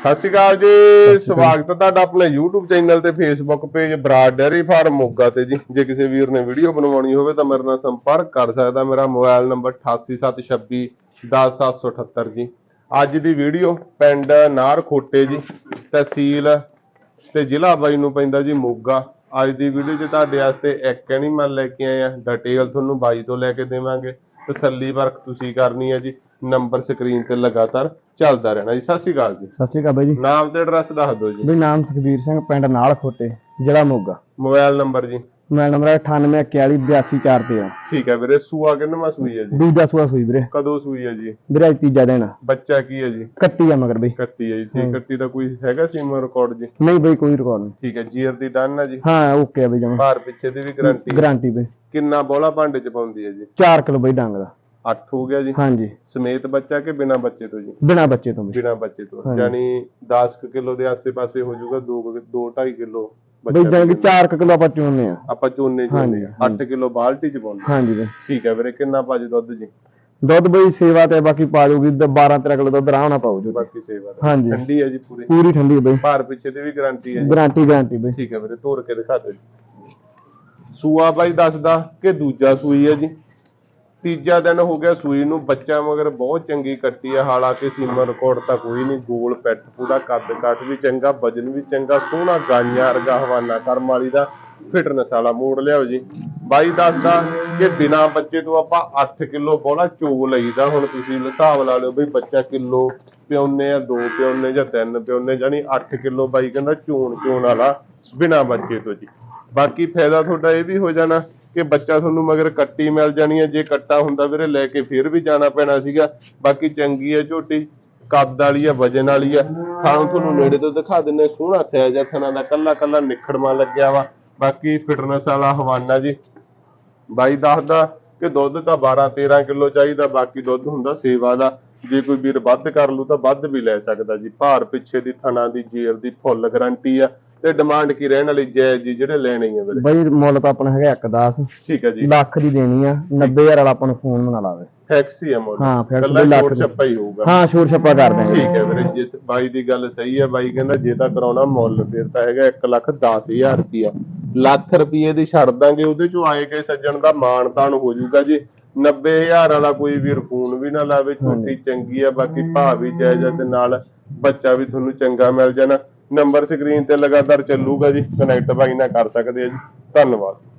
ਸਤਿ ਸ਼੍ਰੀ ਅਕਾਲ ਜੀ ਸਵਾਗਤ ਹੈ ਤੁਹਾਡਾ ਆਪਣੇ YouTube ਚੈਨਲ ਤੇ Facebook page Brar dairy farm Moga ਤੇ ਜੀ। ਜੇ ਕਿਸੇ ਵੀਰ ਨੇ ਵੀਡੀਓ ਬਣਵਾਉਣੀ ਹੋਵੇ ਤਾਂ ਮੇਰੇ ਨਾਲ ਸੰਪਰਕ ਕਰ ਸਕਦਾ। ਮੇਰਾ ਮੋਬਾਈਲ ਨੰਬਰ 8876 10778 ਜੀ। ਅੱਜ ਦੀ ਵੀਡੀਓ ਪਿੰਡ ਨਾਰ ਖੋਟੇ ਜੀ ਤਹਿਸੀਲ ਤੇ ਜ਼ਿਲ੍ਹਾ ਬਾਈ ਨੂੰ ਪੈਂਦਾ ਜੀ ਮੋਗਾ। ਅੱਜ ਦੀ ਵੀਡੀਓ 'ਚ ਤੁਹਾਡੇ ਵਾਸਤੇ ਇੱਕ ਐਨੀਮਲ ਲੈ ਕੇ ਆਏ ਆ ਡਿਟੇਲ ਤੁਹਾਨੂੰ ਬਾਈ ਤੋਂ ਲੈ ਕੇ ਦੇਵਾਂਗੇ। ਤਸੱਲੀ ਵਰਕ ਤੁਸੀਂ ਕਰਨੀ ਹੈ ਜੀ। ਨੰਬਰ ਸਕਰੀਨ ਤੇ ਲਗਾਤਾਰ ਚੱਲਦਾ ਰਹਿਣਾ ਜੀ। ਸਤਿ ਸ਼੍ਰੀ ਅਕਾਲ ਜੀ। ਸਤਿ ਸ਼੍ਰੀ ਅਕਾਲ ਬਾਈ ਜੀ। ਨਾਮ ਤੇ ਐਡਰੈਸ ਦੱਸ ਦਿਓ ਜੀ। ਬਈ ਨਾਮ ਸੁਖਬੀਰ ਸਿੰਘ ਪਿੰਡ ਨਾਲ ਖੋਟੇ ਜ਼ਿਲ੍ਹਾ ਮੋਗਾ। ਮੋਬਾਈਲ ਨੰਬਰ ਜੀ। ਮੋਬਾਈਲ ਨੰਬਰ ਹੈ 9841822413 ਠੀਕ ਹੈ ਵੀਰੇ ਸੂਆ ਕਿੰਨਵਾਂ ਸੂਈ ਹੈ ਜੀ? ਦੂਜਾ ਸੂਆ ਸੂਈ ਵੀਰੇ। ਕਦੋਂ ਸੂਈ ਹੈ ਜੀ? ਵੀਰੇ ਅੱਜ ਤੀਜਾ ਦਿਨ ਆ। ਬੱਚਾ ਕੀ ਹੈ ਜੀ? ਕੱਟੀ ਆ ਮਗਰ ਬਈ। ਕੱਟੀ ਹੈ ਜੀ ਠੀਕ ਕੱਟੀ ਦਾ ਕੋਈ ਹੈਗਾ ਸੀਮਾ ਰਿਕਾਰਡ ਜੀ? ਨਹੀਂ ਬਈ ਕੋਈ ਰਿਕਾਰਡ ਨਹੀਂ। ਠੀਕ ਹੈ ਜੀਰ ਦੀ ਡਨ ਹੈ ਜੀ? ਹਾਂ ਓਕੇ ਆ ਬਈ ਜਮਾ ਭਾਰ ਪਿੱਛੇ ਦੀ ਵੀ ਗਾਰੰਟੀ ਗਾਰੰਟੀ ਬਈ। ਕਿੰਨਾ ਬੋਲਾ ਭਾਂਡੇ ਚ ਪਾਉਂਦੀ ਹੈ ਜੀ? 4 ਕਿਲੋ ਬਈ ਡੰਗ ਦਾ। 8 ਹੋ ਗਿਆ ਜੀ। ਹਾਂਜੀ। ਸਮੇਤ ਬੱਚਾ ਕਿ ਬਿਨਾ ਬੱਚੇ ਤੋਂ ਜੀ? ਬਿਨਾ ਬੱਚੇ ਤੋਂ ਬਿਨਾ ਬੱਚੇ ਤੋਂ। ਯਾਨੀ 10 ਕਿਲੋ ਦੇ ਆਸੇ-ਪਾਸੇ ਹੋ ਜਾਊਗਾ 2 2 2.5 ਕਿਲੋ ਬਈ ਜਾਨ ਕਿ 4 ਕਿਲੋ ਆਪਾਂ ਚੁਣਨੇ ਆ। ਆਪਾਂ ਚੋਨੇ ਹਾਂਜੀ, ਚੋਨੇ 8 ਕਿਲੋ ਬਾਲਟੀ ਚ ਪਾਉਂਦੇ ਹਾਂਜੀ ਬਈ। ਠੀਕ ਹੈ ਵੀਰੇ ਕਿੰਨਾ ਭਾਜ ਦੁੱਧ ਜੀ? ਦੁੱਧ ਬਈ ਸੇਵਾ ਤੇ ਬਾਕੀ ਪਾ ਜੂਗੀ 12 13 ਕਿਲੋ ਦੁੱਧ ਆਰਾਮ ਨਾਲ ਪਾਉ ਜੂ। ਬਾਕੀ ਸੇਵਾ ਹਾਂਜੀ। ਠੰਡੀ ਹੈ ਜੀ ਪੂਰੀ? ਪੂਰੀ ਠੰਡੀ ਬਈ। ਭਾਰ ਪਿੱਛੇ ਦੀ ਵੀ ਗਾਰੰਟੀ ਹੈ ਜੀ। ਗਾਰੰਟੀ ਗਾਰੰਟੀ ਬਈ। ਠੀਕ ਹੈ ਵੀਰੇ ਤੋੜ ਕੇ ਦਿਖਾ ਦਿਓ ਜੀ। ਸੂਆ ਬਾਈ ਦੱਸਦਾ ਕਿ ਦੂਜਾ ਸੂਈ ਹੈ ਜੀ। ਤੀਜਾ ਦਿਨ ਹੋ ਗਿਆ ਸੂਈ ਨੂੰ ਬੱਚਾ ਮਗਰ ਬਹੁਤ ਚੰਗੀ ਕੱਟੀ ਹੈ ਹਾਲਾਂਕਿ ਸੀਮਾ ਰਿਕਾਰਡ ਤਾਂ ਕੋਈ ਨਹੀਂ, ਗੋਲ ਪੈਟ ਪੂਰਾ, ਕੱਦ ਕੱਟ ਵੀ ਚੰਗਾ, ਵਜਨ ਵੀ ਚੰਗਾ, ਸੋਹਣਾ ਗਾਈਆਂ ਵਰਗਾ ਹਵਾਨਾ ਕਰਮ ਵਾਲੀ ਦਾ ਫਿਟਨੈਸ ਵਾਲਾ ਮੋੜ ਲਿਆਓ ਜੀ। ਬਾਈ ਦੱਸਦਾ ਕਿ ਬਿਨਾ ਬੱਚੇ ਤੋਂ ਆਪਾਂ 8 ਕਿਲੋ ਬੋਲਾ ਚੋ ਲਈਦਾ, ਹੁਣ ਤੁਸੀਂ ਹਿਸਾਬ ਲਾ ਲਿਓ ਬਈ ਬੱਚਾ ਕਿਲੋ ਪਿਉਨੇ ਆ, ਦੋ ਪਿਉਨੇ ਜਾਂ ਤਿੰਨ ਪਿਉਨੇ ਜਾਨੀ 8 ਕਿਲੋ ਬਾਈ ਕਹਿੰਦਾ ਚੋਣ ਚੋਣ ਵਾਲਾ ਬਿਨਾ ਬੱਚੇ ਤੋਂ ਜੀ। ਬਾਕੀ ਫਾਇਦਾ ਤੁਹਾਡਾ ਇਹ ਵੀ ਹੋ ਜਾਣਾ ਕਿ ਬੱਚਾ ਤੁਹਾਨੂੰ ਮਗਰ ਕੱਟੀ ਮਿਲ ਜਾਣੀ ਹੈ, ਜੇ ਕੱਟਾ ਹੁੰਦਾ ਵੀਰੇ ਲੈ ਕੇ ਫਿਰ ਵੀ ਜਾਣਾ ਪੈਣਾ ਸੀਗਾ। ਬਾਕੀ ਚੰਗੀ ਹੈ ਝੋਟੀ, ਕੱਦ ਵਾਲੀ ਹੈ, ਵਜਨ ਵਾਲੀ ਹੈ। ਥਾਂ ਤੁਹਾਨੂੰ ਨੇੜੇ ਤੋਂ ਦਿਖਾ ਦਿੰਨੇ ਸੋਹਣਾ ਸਾਈਜ਼ ਹੈ, ਥਣਾ ਦਾ ਕੱਲਾ ਕੱਲਾ ਨਿਖੜਮਾ ਲੱਗਿਆ ਵਾ। ਬਾਕੀ ਫਿਟਨੈਸ ਵਾਲਾ ਹਵਾਨਾ ਜੀ। ਬਾਈ ਦੱਸਦਾ ਕਿ ਦੁੱਧ ਤਾਂ 12 13 ਕਿਲੋ ਚਾਹੀਦਾ, ਬਾਕੀ ਦੁੱਧ ਹੁੰਦਾ ਸੇਵਾ ਦਾ। ਜੇ ਕੋਈ ਵੀਰ ਵੱਧ ਕਰ ਲੂ ਤਾਂ ਵੱਧ ਵੀ ਲੈ ਸਕਦਾ ਜੀ। ਭਾਰ ਪਿੱਛੇ ਦੀ ਥਣਾ ਦੀ ਜੇਰ ਦੀ ਫੁੱਲ ਗਾਰੰਟੀ ਆ। ਤੇ ਡਿਮਾਂਡ ਕੀ ਰਹਿਣ ਵਾਲੀ ਜਾਇਜ਼ ਜੀ ਜਿਹੜੇ ਲੈਣੇ ਹੀ ਆ ਵੀਰੇ? ਬਈ ਮੁੱਲ ਤਾਂ ਆਪਣਾ ਹੈਗਾ 110 ਠੀਕ ਹੈ ਜੀ। ਲੱਖ ਦੀ ਦੇਣੀ ਆ 90000 ਵਾਲਾ ਆਪਾਂ ਨੂੰ ਫੋਨ ਮੰਗਾ ਲਾਵੇ। ਫੈਕਸੀ ਆ ਮੁੱਲ। ਹਾਂ, ਫੈਕਸ ਵੀ ਲੱਖ। ਛੱਪਾ ਹੀ ਹੋਊਗਾ। ਹਾਂ ਸ਼ੋਰ ਛੱਪਾ ਕਰ ਦੇਣਗੇ ਠੀਕ ਹੈ ਵੀਰੇ ਜਿਸ ਬਾਈ ਦੀ ਗੱਲ ਸਹੀ ਹੈ ਬਾਈ ਕਹਿੰਦਾ ਜੇ ਤਾਂ ਕਰਾਉਣਾ ਮੁੱਲ ਫਿਰ ਤਾਂ ਹੈਗਾ 1 ਲੱਖ 10000 ਰੁਪਿਆ ਲੱਖ ਰੁਪਏ ਦੀ ਛੱਡ ਦਾਂਗੇ ਉਹਦੇ ਚੋਂ ਆਏ ਗਏ ਸੱਜਣ ਦਾ ਮਾਣ ਤਾਣ ਹੋ ਜਾਊਗਾ ਜੀ। 90000 ਵਾਲਾ ਕੋਈ ਵੀਰ ਫੋਨ ਵੀ ਨਾ ਲਾਵੇ ਛੋਟੀ ਚੰਗੀ ਆ ਬਾਕੀ ਭਾਅ ਵੀ ਜਾਇਜ਼ ਤੇ ਨਾਲ ਬੱਚਾ ਵੀ ਤੁਹਾਨੂੰ ਚੰਗਾ ਮਿਲ ਜਾਣਾ। ਨੰਬਰ ਸਕਰੀਨ ਤੇ ਲਗਾਤਾਰ ਚੱਲੂਗਾ ਜੀ ਕਨੈਕਟ ਭਾਈ ਨਾਲ ਕਰ ਸਕਦੇ ਆ ਜੀ। ਧੰਨਵਾਦ।